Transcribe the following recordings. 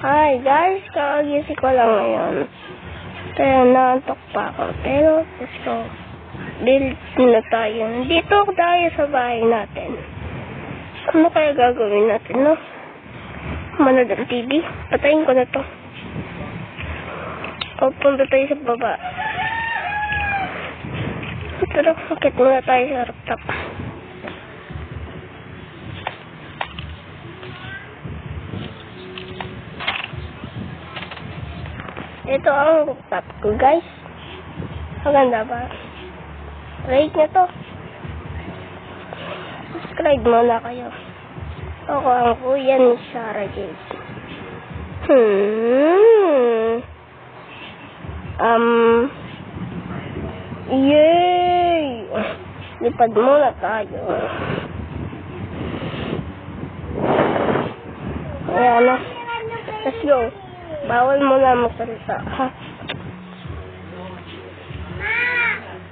Hi guys, kakagising ko lang ngayon. Pero naantok pa ako. Pero, go. Dito na tayo. Dito tayo sa bahay natin. Ano kaya gagawin natin, no? Manood ng TV? Patayin ko na to. O, punta tayo sa baba. Tara, akit muna tayo sa rooftop. Ito ang rooftop ko, guys. Maganda ba? Rate nyo to. Subscribe muna kayo. Ako ang kuya ni Sarah Jade. Hmm. Um. Yay! Lipad muna tayo. Ayan na. Let's go. Bawal mo na magsalita, ha?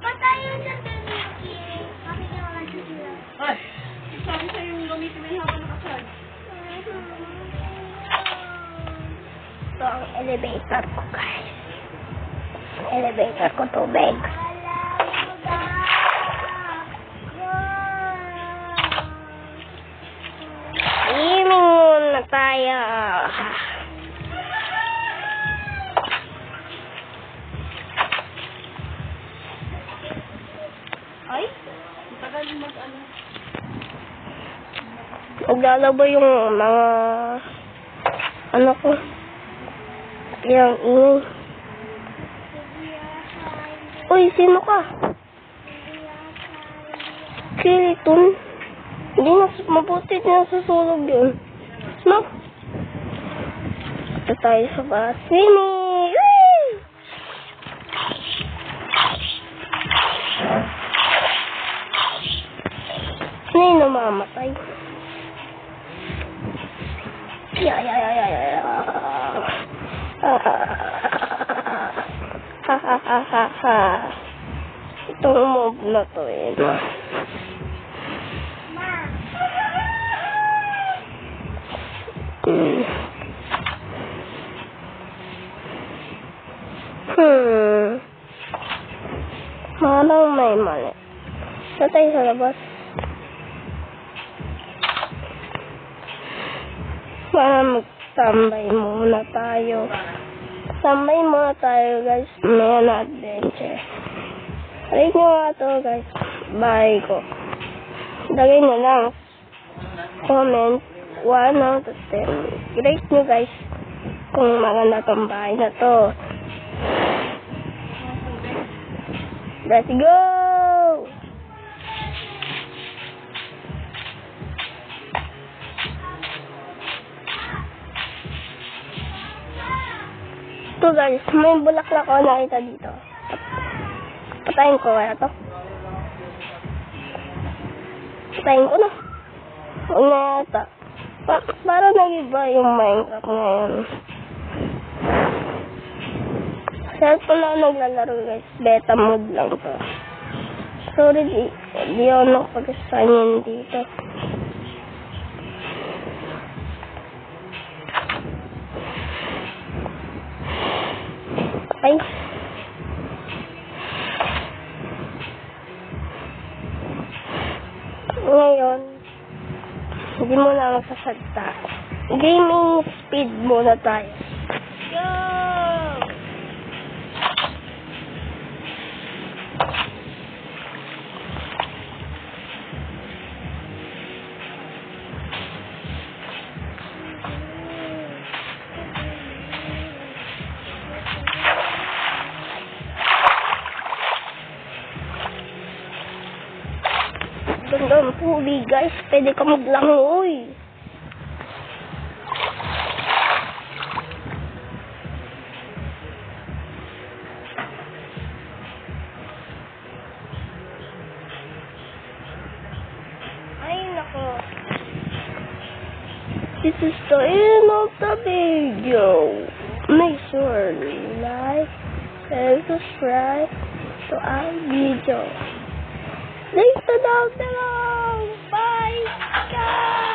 Patayin sa Dominique. Kami na wala sila. Ay, sabi sa'yo yung yung habang nakacharge. Ito ang elevator ko, guys. Elevator ko, tubig. Swimming muna tayo. Ay, ang tagal yung mag-ano. Naglalaba yung mga ano ko. Yung ingay. Uy, sino ka? Skeleton. Hindi na mabuti na susulog yun. No? Ito tayo sa bus. Swimming! Yeah, yeah, yeah, yeah, yeah. Ha, ha, ha, ha, ha. Itong mob na to eh. no? Hmm. Hmm. Parang may mali. Sa tayo sa labas. Para magtambay muna tayo. Tambay muna tayo guys. May na adventure. Rate nyo nga to guys. Bye ko. Lagay nyo lang. Comment. 1 out of 10. Rate nyo guys. Kung maganda tong bahay na to. Let's go! Ito guys, may bulaklak ako nakita dito. Patayin ko kaya to. Patayin ko na. Huwag na yata. Pa para nag-iba yung Minecraft ngayon. Cellphone na naglalaro guys. Beta mode lang to. Sorry, di, di ako nakapag-assign dito. Ay. Ngayon, hindi mo na magsasalita. Gaming speed muna tayo. Go! Puli, guys. Pwede ka maglangoy. Ay, nako. This is the end of the video. Make sure to like and subscribe to our video. Link to down below. Amen.